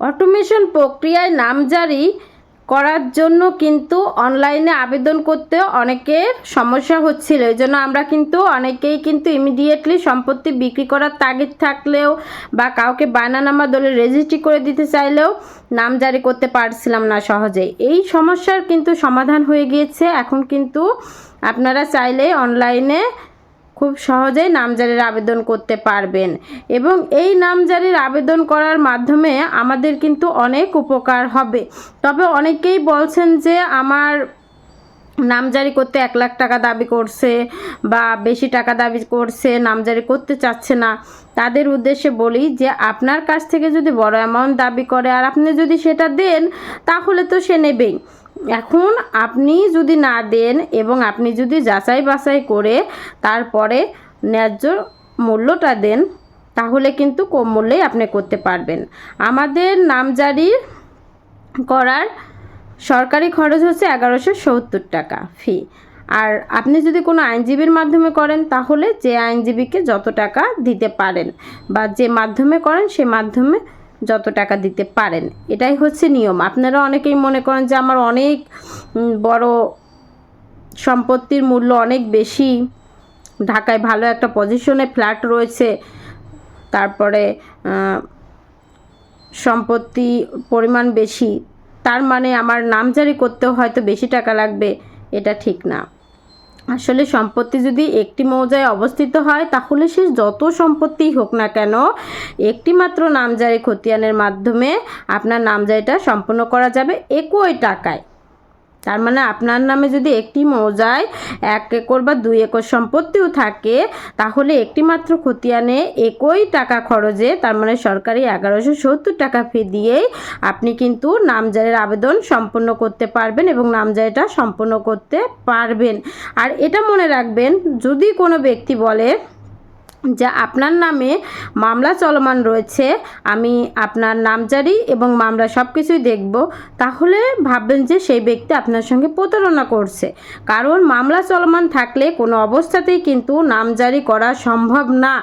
Automation প্রক্রিয়ায় নামজারি করার জন্য কিন্তু অনলাইনে আবেদন করতে অনেকের সমস্যা হচ্ছিল। এই জন্য আমরা কিন্তু অনেকেই কিন্তু ইমিডিয়েটলি সম্পত্তি বিক্রি করার তাগিদ থাকলেও বা কাউকে বায়নানামা দলে রেজিস্ট্রি করে দিতে চাইলেও নাম জারি করতে পারছিলাম না সহজেই এই সমস্যার কিন্তু সমাধান হয়ে গিয়েছে। এখন কিন্তু আপনারা চাইলে অনলাইনে খুব সহজেই নামজারির আবেদন করতে পারবেন। এবং এই নামজারির আবেদন করার মাধ্যমে আমাদের কিন্তু অনেক উপকার হবে। তবে অনেকেই বলছেন যে, আমার নামজারি করতে এক লাখ টাকা দাবি করছে বা বেশি টাকা দাবি করছে, নামজারি করতে চাচ্ছে না। তাদের উদ্দেশ্যে বলি যে, আপনার কাছ থেকে যদি বড় অ্যামাউন্ট দাবি করে আর আপনি যদি সেটা দেন, তাহলে তো সে নেবেই। এখন আপনি যদি না দেন এবং আপনি যদি যাচাই বাছাই করে তারপরে ন্যায্য মূল্যটা দেন, তাহলে কিন্তু কম মূল্যেই আপনি করতে পারবেন। আমাদের নামজারি করার সরকারি খরচ হচ্ছে এগারোশো সত্তর টাকা ফি আর আপনি যদি কোনো আইনজীবীর মাধ্যমে করেন, তাহলে যে আইনজীবীকে যত টাকা দিতে পারেন বা যে মাধ্যমে করেন, সে মাধ্যমে যত টাকা দিতে পারেন। এটাই হচ্ছে নিয়ম। আপনারা অনেকেই মনে করেন যে আমার অনেক বড় সম্পত্তির মূল্য অনেক বেশি। ঢাকায় ভালো একটা পজিশনে ফ্ল্যাট রয়েছে। তারপরে সম্পত্তি পরিমাণ বেশি। তার মানে আমার নামজারি করতেও হয়তো বেশি টাকা লাগবে। এটা ঠিক না। আসলে সম্পত্তি যদি একটি মৌজায় অবস্থিত হয়, তাহলে সে যত সম্পত্তি হোক না কেন, একটি মাত্র নামজারি খতিয়ানের মাধ্যমে আপনার নামজারিটা সম্পন্ন করা যাবে একই টাকায়। তার মানে আপনার নামে যদি একটি মৌজায় এক একর বা দুই একর সম্পত্তিও থাকে, তাহলে একটি মাত্র খতিয়ানে একই টাকা খরচে, তার মানে সরকারি এগারোশো সত্তর টাকা ফি দিয়েই আপনি কিন্তু নামজারির আবেদন সম্পূর্ণ করতে পারবেন এবং নামজারিটা সম্পন্ন করতে পারবেন। আর এটা মনে রাখবেন, যদি কোনো ব্যক্তি বলে যে আপনার নামে মামলা চলমান রয়েছে, আমি আপনার নামজারি এবং মামলা সব কিছুই দেখব, তাহলে ভাববেন যে সেই ব্যক্তি আপনার সঙ্গে প্রতারণা করছে। কারণ মামলা চলমান থাকলে কোনো অবস্থাতেই কিন্তু নামজারি করা সম্ভব না,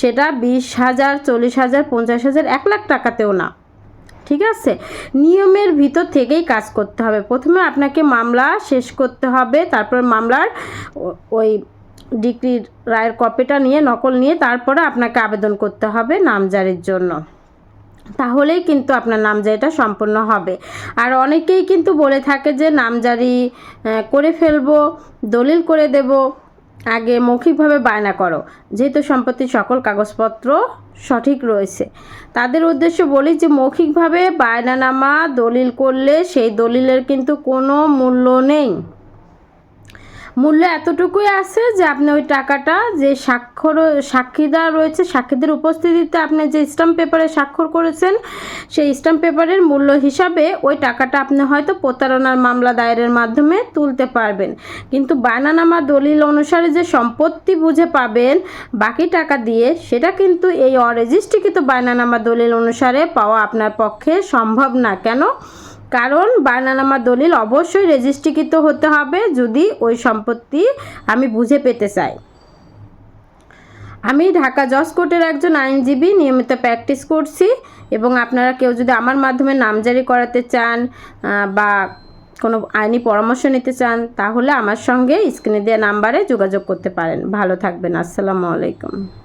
সেটা বিশ হাজার, চল্লিশ হাজার, পঞ্চাশ হাজার, এক লাখ টাকাতেও না। ঠিক আছে? নিয়মের ভিতর থেকেই কাজ করতে হবে। প্রথমে আপনাকে মামলা শেষ করতে হবে, তারপর মামলার ওই ডিগ্রির রায়ের কপিটা নিয়ে, নকল নিয়ে তারপরে আপনাকে আবেদন করতে হবে নামজারির জন্য। তাহলেই কিন্তু আপনার নামজারিটা সম্পূর্ণ হবে। আর অনেকেই কিন্তু বলে থাকে যে, নামজারি করে ফেলব, দলিল করে দেব, আগে মৌখিকভাবে বায়না করো। যেহেতু সম্পত্তির সকল কাগজপত্র সঠিক রয়েছে। তাদের উদ্দেশ্য বলি যে, মৌখিকভাবে বায়নানামা দলিল করলে সেই দলিলের কিন্তু কোনো মূল্য নেই। মূল্য এতটুকুই আছে যে আপনি ওই টাকাটা যে স্বাক্ষর, সাক্ষীদার রয়েছে, সাক্ষীদের উপস্থিতিতে আপনি যে স্ট্যাম্প পেপারে স্বাক্ষর করেছেন, সেই স্টাম্প পেপারের মূল্য হিসাবে ওই টাকাটা আপনি হয়তো প্রতারণার মামলা দায়েরের মাধ্যমে তুলতে পারবেন। কিন্তু বায়নানামা দলিল অনুসারে যে সম্পত্তি বুঝে পাবেন বাকি টাকা দিয়ে, সেটা কিন্তু এই অরেজিস্ট্রিকৃত বায়নানামা দলিল অনুসারে পাওয়া আপনার পক্ষে সম্ভব না। কেন? কারণ বায়নানামা দলিল অবশ্যই রেজিস্ট্রিকৃত হতে হবে যদি ওই সম্পত্তি আমি বুঝে পেতে চাই। আমি ঢাকা জজ কোর্টের একজন আইনজীবী, নিয়মিত প্র্যাকটিস করছি এবং আপনারা কেউ যদি আমার মাধ্যমে নামজারি করাতে চান বা কোনো আইনি পরামর্শ নিতে চান, তাহলে আমার সঙ্গে স্ক্রিনে দেওয়া নাম্বারে যোগাযোগ করতে পারেন। ভালো থাকবেন। আসসালামু আলাইকুম।